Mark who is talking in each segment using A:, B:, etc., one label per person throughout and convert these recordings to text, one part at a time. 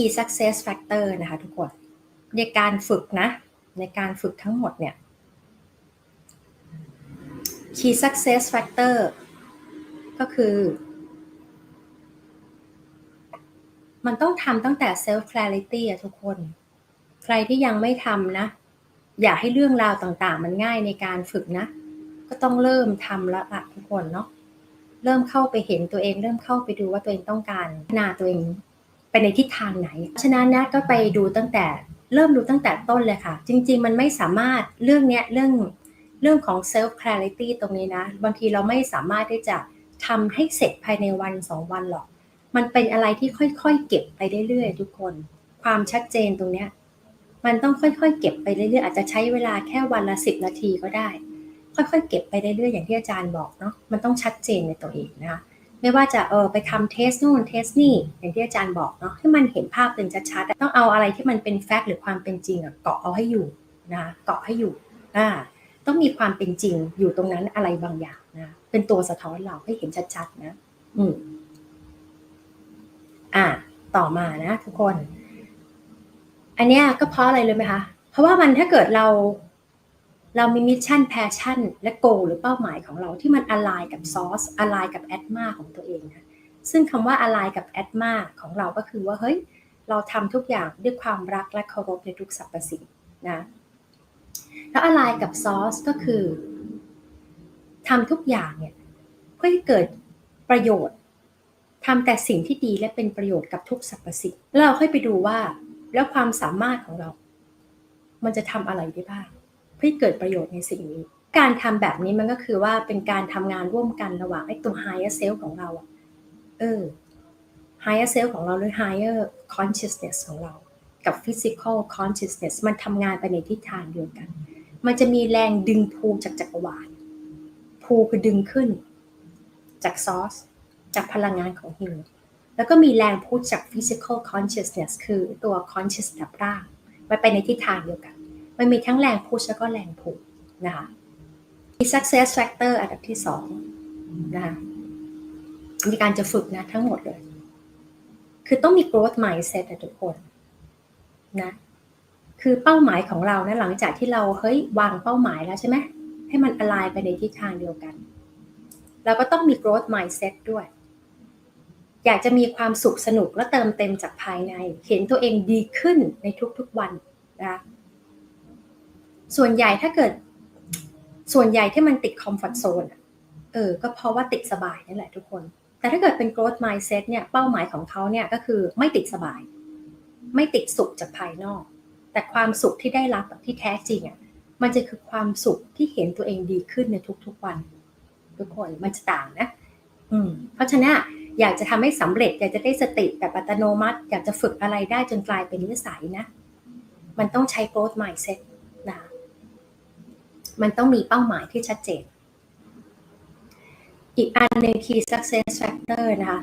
A: key success factor นะคะทุกคนในการฝึกนะ ในการฝึกทั้งหมดเนี่ย key success factor ก็คือ มันต้องทำตั้งแต่ self clarity อะทุกคน ใครที่ยังไม่ทำนะ อยากให้เรื่องราวต่างๆ มันง่ายในการฝึกนะ ก็ต้องเริ่มทำแล้วละทุกคนเนาะเริ่มเข้าไปเห็นตัวเอง เริ่มเข้าไปดูว่าตัวเองต้องการพัฒนาตัวเอง ไปในทิศทางไหน ฉะนั้นนะก็ไปดูตั้งแต่เริ่มดูตั้งแต่ต้นเลยค่ะ จริง ๆ มันไม่สามารถเรื่องเนี้ยเรื่องเรื่องของ self clarity ตรงนี้นะ บางทีเราไม่สามารถที่จะทำให้เสร็จภายในวันสองวันหรอก มันเป็นอะไรที่ค่อยๆเก็บไปเรื่อยๆทุกคน ความชัดเจนตรงเนี้ยมันต้องค่อยๆ เก็บไปเรื่อยๆอาจจะใช้เวลาแค่วันละสิบนาทีก็ได้ ค่อยๆ เก็บไปเรื่อยๆอย่างที่อาจารย์บอกเนาะมันต้องชัดเจนในตัวเองนะคะ ไม่ว่าจะเออไปทำเทสนู่นเทสนี่อย่างที่อาจารย์บอกเนาะให้มันเห็นภาพเป็นชัดๆต้องเอาอะไรที่มันเป็นแฟกต์หรือความเป็นจริงอะเกาะเอาให้อยู่นะคะเกาะให้อยู่อ่าต้องมีความเป็นจริงอยู่ตรงนั้นอะไรบางอย่างนะเป็นตัวสะท้อนเราให้เห็นชัดๆนะอืมอ่าต่อมานะทุกคน อันเนี้ยก็เพราะอะไรเลยไหมคะ เพราะว่ามันถ้าเกิดเรา เรามีมิชชั่นแพชชั่นและโกหรือเป้าหมายของเราที่มันอ l ไลกับซอสอ l ไลกับแอดมาของตัวเองนะซึ่งคำว่าอ l ไลกับแอดมาของเราก็คือว่าเฮ้ยเราทำทุกอย่างด้วยความรักและเคารพในทุกสรรพสิ่งนะแล้วอ l ไลกับซอสก็คือทำทุกอย่างเนี่ยเพื่อให้เกิดประโยชน์ทำแต่สิ่งที่ดีและเป็นประโยชน์กับทุกสรรพสิ่งแล้วเราค่อยไปดูว่า แล้วความสามารถของเรา มันจะทำอะไรได้บ้าง เพื่อเกิดประโยชน์ในสิ่งนี้ การทำแบบนี้มันก็คือว่าเป็นการทำงานร่วมกันระหว่างไอ้ตัว higher self ของเราอะเออ higher self ของเราหรือ higher consciousness ของเรา กับ physical consciousness มันทำงานไปในทิศทางเดียวกัน มันจะมีแรงดึงพูจากจักรวาลพูคือดึงขึ้น จากซอส จากพลังงานของฮิวแล้วก็มีแรงพูดจาก physical consciousness คือตัว conscious กับร่าง มันไปในทิศทางเดียวกัน มันมีทั้งแรงพุชแล้วก็แรงผูกนะคะมี success factor อันดับที่สองนะคะมีการจะฝึกนะทั้งหมดเลย คือต้องมี growth mindset นะทุกคนนะคือเป้าหมายของเรานะหลังจากที่เราเฮ้ยวางเป้าหมายแล้วใช่ไหมให้มัน align ไปในทิศทางเดียวกัน เราก็ต้องมี growth mindset ด้วย อยากจะมีความสุขสนุกและเติมเต็มจากภายใน เห็นตัวเองดีขึ้นในทุกๆวันนะคะ ส่วนใหญ่ถ้าเกิด ส่วนใหญ่ที่มันติดคอมฟอร์ทโซนเออ ก็เพราะว่าติดสบายนั่นแหละทุกคน แต่ถ้าเกิดเป็น growth mindset เนี่ย เป้าหมายของเขาเนี่ยก็คือไม่ติดสบาย ไม่ติดสุขจากภายนอก แต่ความสุขที่ได้รับที่แท้จริงอะ มันจะคือความสุขที่เห็นตัวเองดีขึ้นในทุกๆวัน ทุกคนมันจะต่างนะ อืม เพราะฉะนั้นอยากจะทำให้สำเร็จ อยากจะได้สติแบบอัตโนมัติ อยากจะฝึกอะไรได้จนกลายเป็นนิสัยนะ มันต้องใช้ growth mindset นะ มันต้องมีเป้าหมายที่ชัดเจน อีกอันหนึ่ง key success factor นะคะ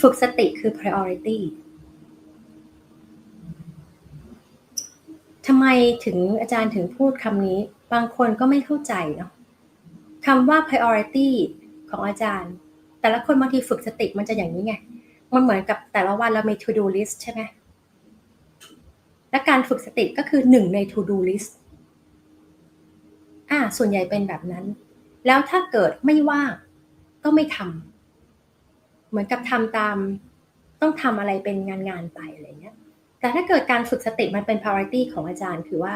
A: ฝึกสติคือ priority ทำไมถึงอาจารย์ถึงพูดคำนี้ บางคนก็ไม่เข้าใจเนาะคำว่า priority ของอาจารย์ แต่ละคนบางทีฝึกสติมันจะอย่างนี้ไง มันเหมือนกับแต่ละวันเรามี to do list ใช่ไหมและการฝึกสติก็คือหนึ่งใน to do list ส่วนใหญ่เป็นแบบนั้น แล้วถ้าเกิดไม่ว่างก็ไม่ทำเหมือนกับทำตามต้องทำอะไรเป็นงานงานไปอะไรเงี้ย แต่ถ้าเกิดการฝึกสติมันเป็น priority ของอาจารย์ คือว่า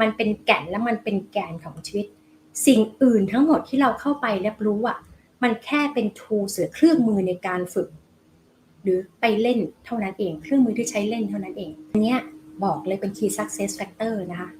A: มันเป็นแก่นและมันเป็นแกนของชีวิต สิ่งอื่นทั้งหมดที่เราเข้าไปรับรู้อะ มันแค่เป็น tool เสือเครื่องมือในการฝึก หรือไปเล่นเท่านั้นเอง เครื่องมือที่ใช้เล่นเท่านั้นเองอันเนี้ยบอกเลยเป็น key success factor นะคะ